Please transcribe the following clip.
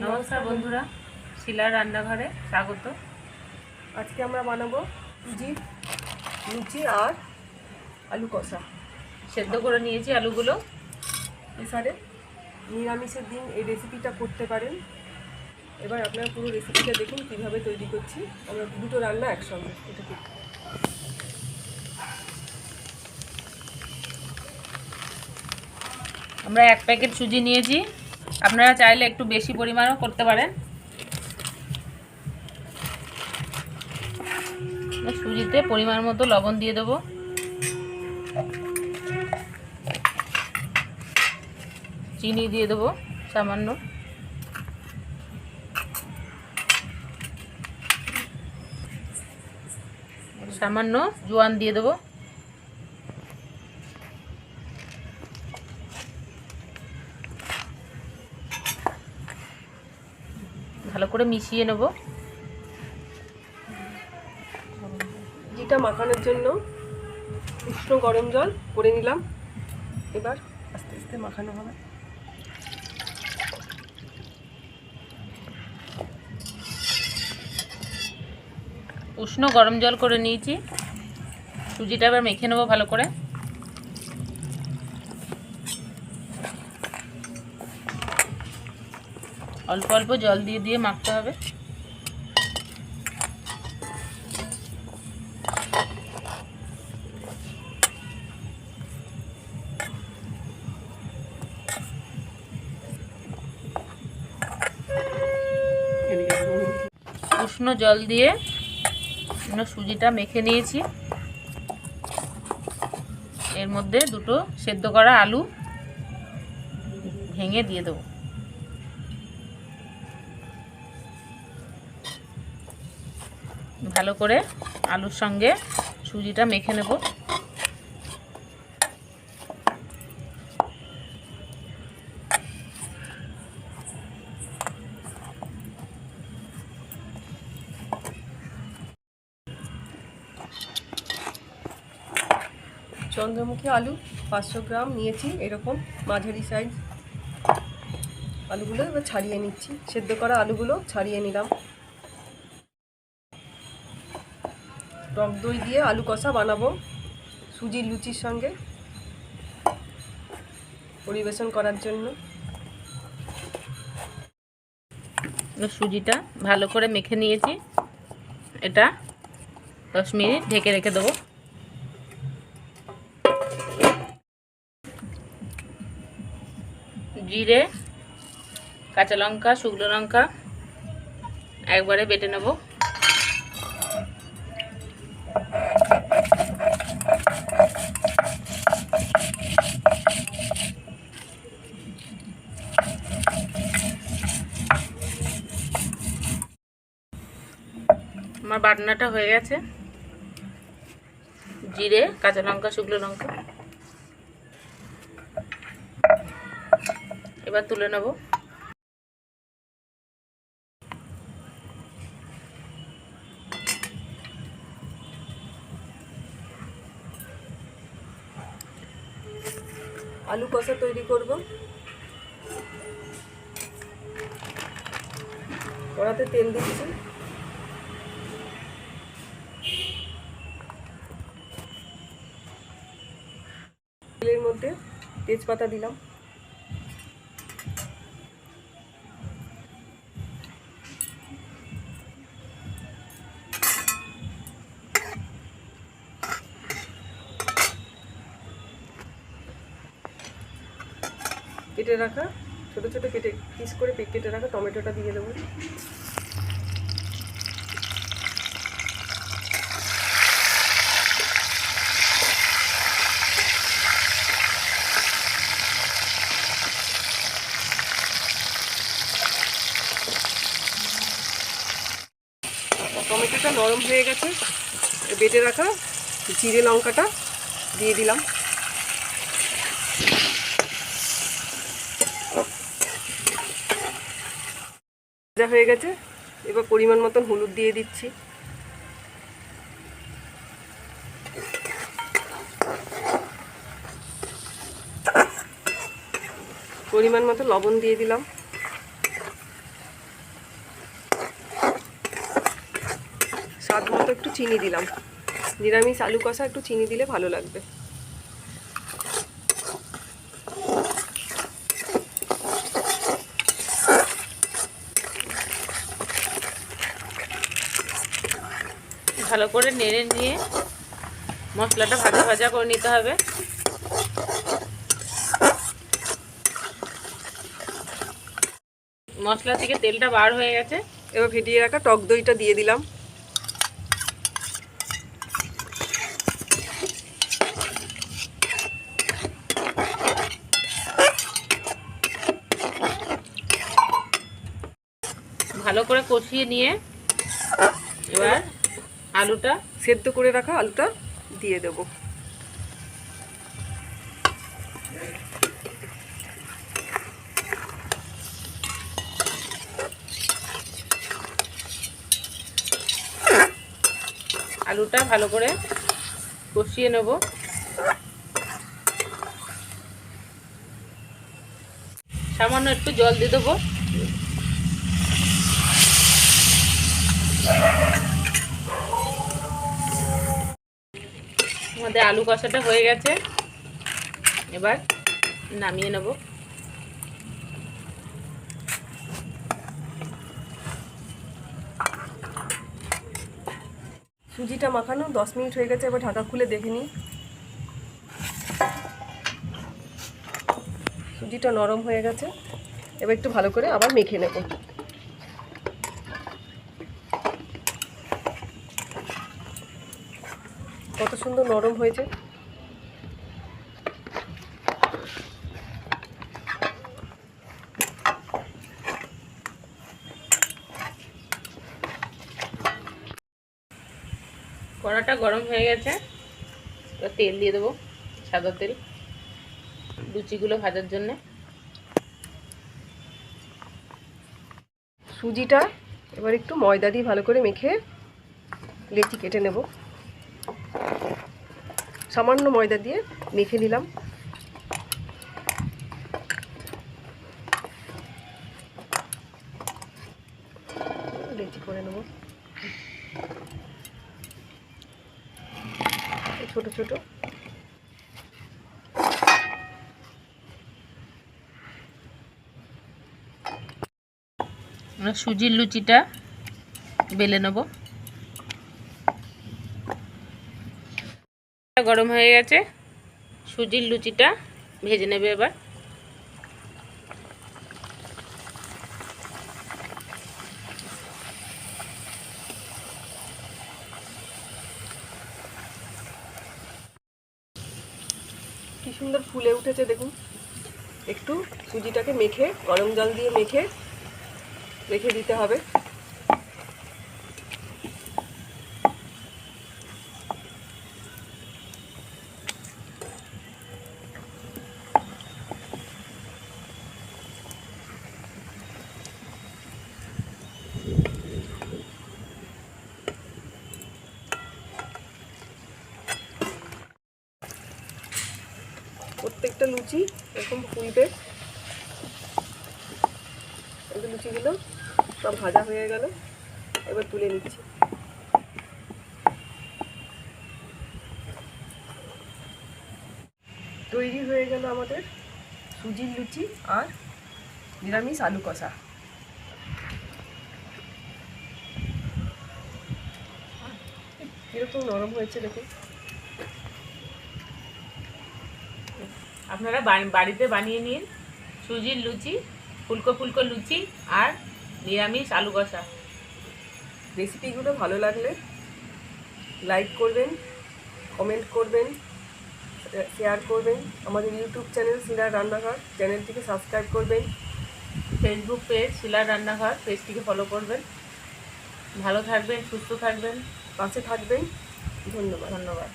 নমস্কার বন্ধুরা শিলার রান্নাঘরে স্বাগত। আজকে আমরা বানাবো সুজি লুচি আর আলু কষা। সেদ্ধ করে নিয়েছি আলুগুলো। এসারে নিরামিষের দিন এই রেসিপিটা করতে পারেন। এবার আপনারা পুরো রেসিপিটা দেখুন কীভাবে তৈরি করছি। আমরা দুটো রান্না একসঙ্গে এটা ঠিক আমরা এক প্যাকেট সুজি নিয়েছি। আপনারা চাইলে একটু বেশি পরিমাণও করতে পারেন। সুজিতে পরিমাণ মতো লবণ দিয়ে দেবো। চিনি দিয়ে দেবো সামান্য। সামান্য জোয়ান দিয়ে দেবো। ভালো করে মিশিয়ে নেব। যেটা মাখানোর জন্য উষ্ণ গরম জল করে নিলাম। এবার আস্তে আস্তে মাখানো হবে। উষ্ণ গরম জল করে নিয়েছি। সুজিটা এবার মেখে নেব ভালো করে। অল্প অল্প জল দিয়ে দিয়ে মাখতে হবে। উষ্ণ জল দিয়ে সুজিটা মেখে নিয়েছি। এর মধ্যে দুটো সেদ্ধ করা আলু ভেঙে দিয়ে দেবো। ভালো করে আলুর সঙ্গে সুজিটা মেখে নেব। চন্দ্রমুখী আলু পাঁচশো গ্রাম নিয়েছি, এরকম মাঝারি সাইজ আলুগুলো এবার ছাড়িয়ে নিচ্ছি। সেদ্ধ করা আলুগুলো ছাড়িয়ে নিলাম। টক দই দিয়ে আলু কষা বানাবো সুজির লুচির সঙ্গে পরিবেশন করার জন্য। সুজিটা ভালো করে মেখে নিয়েছি। এটা দশ মিনিট ঢেকে রেখে দেবো। জিরে, কাঁচা লঙ্কা, শুকনো লঙ্কা একবারে বেটে নেব। আমার বাটনাটা হয়ে গেছে। জিরে, কাঁচা লঙ্কা, শুকনো লঙ্কা। এবার তুলে নেব। আলু কষা তৈরি করব। কড়াতে তেল দিচ্ছি। তেলের মধ্যে তেজপাতা দিলাম। কেটে রাখা, ছোট ছোট কেটে পিস করে কেটে রাখা, টমেটোটা দিয়ে দেবো। টমেটোটা নরম হয়ে গেছে। বেটে রাখা জিরে লঙ্কাটা দিয়ে দিলাম। ভাজা হয়ে গেছে। এবার পরিমাণ মতন হলুদ দিয়ে দিচ্ছি। পরিমাণ মতো লবণ দিয়ে দিলাম স্বাদ মতো একটু চিনি দিলাম। নিরামিষ আলু কষা একটু চিনি দিলে ভালো লাগবে। ভালো করে নেড়ে নিয়ে মশলাটা ভাজা ভাজা করে নিতে হবে। মশলা থেকে তেলটা বার হয়ে গেছে। এবার ফেটিয়ে রাখা টক দইটা দিয়ে দিলাম। ভালো করে কষিয়ে নিয়ে এবার আলুটা সেদ্ধ করে রাখা আলুটা দিয়ে দেব। আলুটা ভালো করে কষিয়ে নেব। সামান্য একটু জল দিয়ে দেবো। আমাদের আলু কষাটা হয়ে গেছে। এবার নামিয়ে নেব। সুজিটা মাখানো, দশ মিনিট হয়ে গেছে, এবার ঢাকা খুলে দেখে নিই। সুজিটা নরম হয়ে গেছে। এবার একটু ভালো করে আবার মেখে নেব। সুন্দর নরম হয়েছে কড়াটা গরম হয়ে গেছে। এবার তেল দিয়ে দেবো, সাদা তেল, লুচিগুলো ভাজার জন্যে। সুজিটা এবার একটু ময়দা দিয়ে ভালো করে মেখে লেচি কেটে নেব। সামান্য ময়দা দিয়ে মেখে নিলাম। লেচি করে নেব। ছোট ছোট। সুজির লুচিটা বেলে নেব। গরম হয়ে গেছে। সুজির লুচিটা ভেজে নেবে এবার। কি সুন্দর ফুলে উঠেছে দেখুন। একটু সুজিটাকে মেখে, গরম জল দিয়ে মেখে, রেখে দিতে হবে। প্রত্যেকটা লুচি, এরকম ফুলবে। লুচিগুলো সব ভাজা হয়ে গেল। এবার তুলে নিচ্ছি। তৈরি হয়ে গেল আমাদের সুজির লুচি আর নিরামিষ আলু কষা। কীরকম নরম হয়েছে দেখুন। আপনারা বাড়িতে বানিয়ে নিন। সুজির লুচি ফুলকো ফুলকো লুচি আর নিরামিষ আলু কষা। রেসিপিগুলো ভালো লাগলে লাইক করবেন কমেন্ট করবেন শেয়ার করবেন। আমাদের ইউটিউব চ্যানেল শিলার রান্নাঘর চ্যানেলটিকে সাবস্ক্রাইব করবেন। ফেসবুক পেজ শিলার রান্নাঘর পেজটিকে ফলো করবেন। ভালো থাকবেন সুস্থ থাকবেন। পাশে থাকবেন। ধন্যবাদ। ধন্যবাদ।